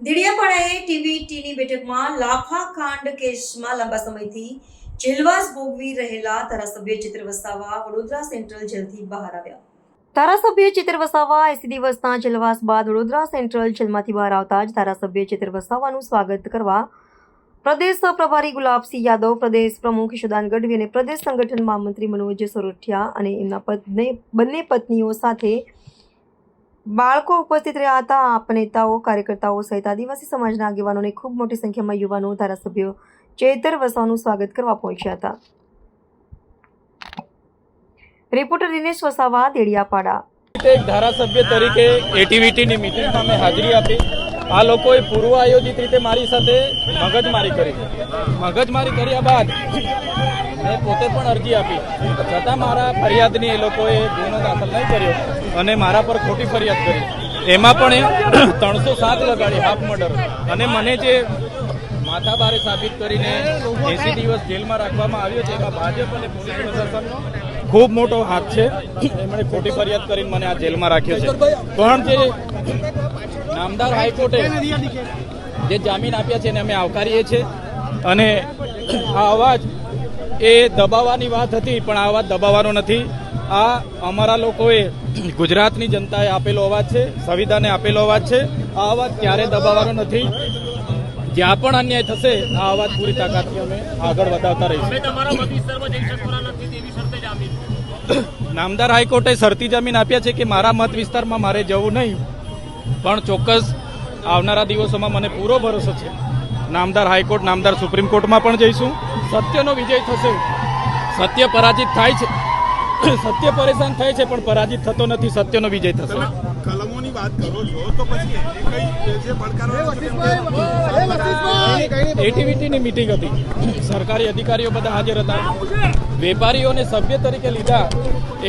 દેડિયાપાડાએ ટીવીટીની બેઠકમાં લાફા કાંડ કેસમાં લાંબા સમયથી જેલવાસ ભોગવી રહેલા ધારાસભ્ય ચિત્ર વસાવા વડોદરા સેન્ટ્રલ જેલથી બહાર આવ્યા. ધારાસભ્ય ચિત્ર વસાવા એસી દિવસના જેલવાસ બાદ વડોદરા સેન્ટ્રલ જેલમાંથી બહાર આવતા જ ધારાસભ્ય ચિત્ર વસાવાનું સ્વાગત કરવા પ્રદેશ પ્રભારી ગુલાબસિંહ યાદવ, પ્રદેશ પ્રમુખ યશુદાન ગઢવી અને પ્રદેશ સંગઠન મહામંત્રી મનોજ સોરઠિયા અને એમના પત્ની બંને પત્નીઓ સાથે બાળકો ઉપસ્થિત રહ્યા હતા. આપ નેતાઓ, કાર્યકર્તાઓ સહિત આદિવાસી સમાજના આગેવાનોને ખૂબ મોટી સંખ્યામાં યુવાનો, ધારાસભ્યો, ચેતર વસાવાનું સ્વાગત કરવા પહોંચ્યા હતા. રિપોર્ટર દિનેશ વસાવા, દેડિયાપાડા. ધારાસભ્ય તરીકે એટીવીટીની મિટિંગમાં મેં હાજરી આપી. આ લોકોએ પૂર્વ આયોજિત રીતે મારી સાથે મગજમારી કરી. મગજમારી કર્યા બાદ મેં પોતે પણ અરજી આપી. છતાં મારા ફરિયાદની એ લોકોએ ગુનો દાખલ નહીં કર્યો અને મારા પર ખોટી ફરિયાદ કરી. એમાં પણ એ ત્રણસો સાત લગાડી હાફ મર્ડર. અને મને જે માથાભારે સાબિત કરીને એસી દિવસ જેલમાં રાખવામાં આવ્યો છે, એમાં ભાજપ અને પોલીસ પ્રશાસનનો ખૂબ મોટો હાથ છે. એમણે ખોટી ફરિયાદ કરીને મને આ જેલમાં રાખ્યો છે. પણ જે નામદાર હાઈકોર્ટે જે જામીન આપ્યા છે એને અમે આવકારીએ છીએ. અને આ અવાજ એ દબાવવાની વાત હતી પણ આ અવાજ દબાવવાનો નથી. આ અમારા લોકોએ ગુજરાતની જનતાએ આપેલો અવાજ છે સંવિધાને આપેલો અવાજ છે. આ અવાજ ક્યારે દબાવવાનો નથી? જ્યાં પણ અન્યાય થશે આ અવાજ પૂરી તાકાતથી અમે આગળ વધારતા રહીશું. નામદાર હાઈકોર્ટે શરતી જમીન આપ્યા છે કે મારા મત વિસ્તારમાં મારે જવું નહીં? પણ ચોક્કસ આવનારા દિવસોમાં મને પૂરો ભરોસો છે. નામદાર હાઈકોર્ટ નામદાર સુપ્રીમ કોર્ટમાં પણ જઈશું. સત્યનો વિજય થશે. સત્ય પરાજિત થાય છે. સત્ય પરેશાન થાય છે પણ પરાજિત થતો નથી સત્યનો વિજય થશે. કલમોની વાત કરો છો તો પછી જે પડકારવાનો છે કેમ કે એટીવીટીની મિટિંગ હતી. સરકારી અધિકારીઓ બધા હાજર હતા. વેપારીઓને સભ્ય તરીકે લીધા.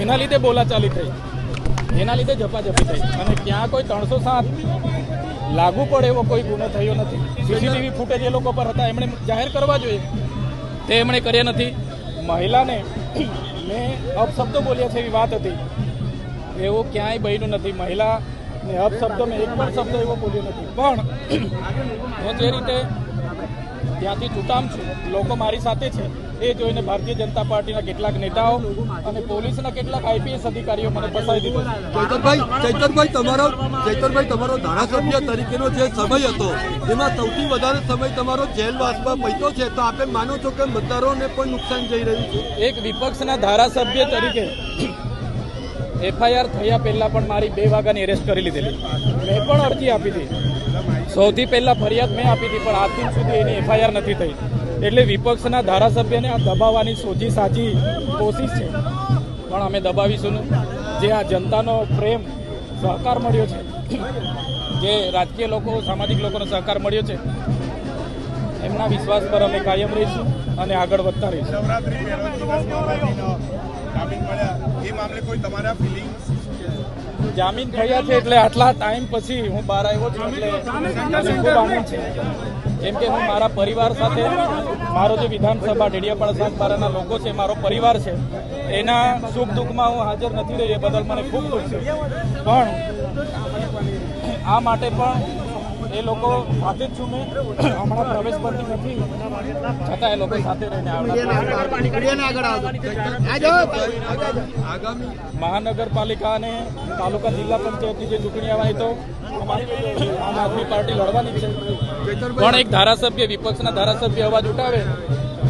એના લીધે બોલાચાલી થઈ. એના લીધે ઝપાઝપી થઈ. અને ત્યાં કોઈ ત્રણસો સાત લાગુ પડે એવો કોઈ ગુનો થયો નથી. સીસીટીવી ફૂટેજ એ લોકો પર હતા. એમણે જાહેર કરવા જોઈએ. તે એમણે કર્યા નથી. મહિલાને મેં અપશબ્દો બોલ્યા છે એવી વાત હતી. એવું ક્યાંય બન્યું નથી. મહિલા ને અપશબ્દો મેં એક પણ શબ્દ એવો બોલ્યો નથી. પણ, હું જે રીતે ત્યાંથી છૂટામ છું. લોકો મારી સાથે છે. એ જોઈને ભારતીય જનતા પાર્ટીના કેટલાક નેતાઓ અને પોલીસના કેટલાક આઈપીએસ અધિકારીઓ મને ફસાવી દીધો ચૈતનભાઈ ચૈતનભાઈ તમારો ચૈતનભાઈ તમારો ધારાસભ્ય તરીકેનો જે સમય હતો એમાં સૌથી વધારે સમય તમારો જેલવાસમાં પૈતો છે. તો આપે માનો છો કે મતદારોને પણ નુકસાન જઈ રહ્યું છે? એક વિપક્ષના ધારાસભ્ય તરીકે એફઆઈઆર થયા પહેલા પણ મારી બે વાગ્યાની એરેસ્ટ કરી લીધેલી. મેં પણ અરજી આપી હતી. સૌથી પહેલા ફરિયાદ મેં આપી હતી, પણ આજ દિન સુધી એની એફઆઈઆર નથી થઈ. એટલે વિપક્ષના ધારાસભ્યને આ દબાવવાની સોજી સાચી કોશિશ છે. પણ અમે દબાવીશું જે આ જનતાનો પ્રેમ, સહકાર મળ્યો છે, જે રાજકીય લોકો, સામાજિક લોકોનો સહકાર મળ્યો છે, એમના વિશ્વાસ પર અમે કાયમ રહીશું અને આગળ વધતા રહીશું. જામીન થયા છે એટલે આટલા ટાઈમ પછી હું બહાર આવ્યો છું એટલે કેમ કે હું મારા પરિવાર સાથે, મારો જે વિધાનસભા ડેડિયાપાડા સાગબારાના લોકો છે, મારો પરિવાર છે, એના સુખ દુઃખમાં હું હાજર નથી રહી એ બદલ મને ખૂબ દુઃખ છે. પણ આ માટે પણ એ લોકો સાથે જ છું મેં. હમણાં પ્રવેશ પરથી નથી. છતાં એ લોકો સાથે રહીને મહાનગરપાલિકા અને તાલુકા જિલ્લા પંચાયતની જે ચૂંટણી આવવાની તો આમ આદમી પાર્ટી લડવાની છે. પણ એક ધારાસભ્ય વિપક્ષના ધારાસભ્ય અવાજ ઉઠાવે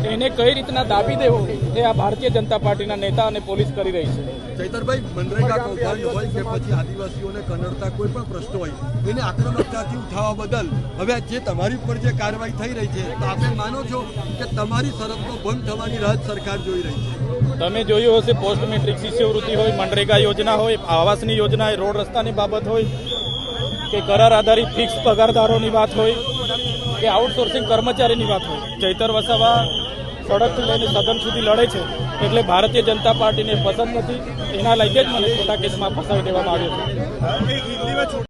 એને કઈ રીતના દાબી દેવો એ આ ભારતીય જનતા પાર્ટીના નેતા અને પોલીસ કરી રહી છે. ચૈતરભાઈ મનરેગા કૌભાંડ હોય કે પછી આદિવાસીઓને કનડતા કોઈ પણ પ્રશ્ન હોય એને આક્રમકતાથી ઉઠાવવા બદલ હવે જે તમારી ઉપર જે કાર્યવાહી થઈ રહી છે તો આપણે માનો છો કે તમારી શરતનો ભંગ થવાની રાહત સરકાર જોઈ રહી છે? તમે જોયું હશે પોસ્ટ મેટ્રિક શિષ્યવૃત્તિ હોય મનરેગા યોજના હોય આવાસની યોજના હોય રોડ રસ્તાની બાબત હોય કે કરાર આધારિત ફિક્સ પગારદારોની વાત હોય કે આઉટસોર્સિંગ કર્મચારીની વાત હોય. ચૈતર વસાવા સડકથી લઈને સદન સુધી લડે છે, એટલે ભારતીય જનતા પાર્ટીને પસંદ નથી. એના લીધે જ મને ખોટા કેસમાં ફસાવી દેવામાં આવ્યો છે.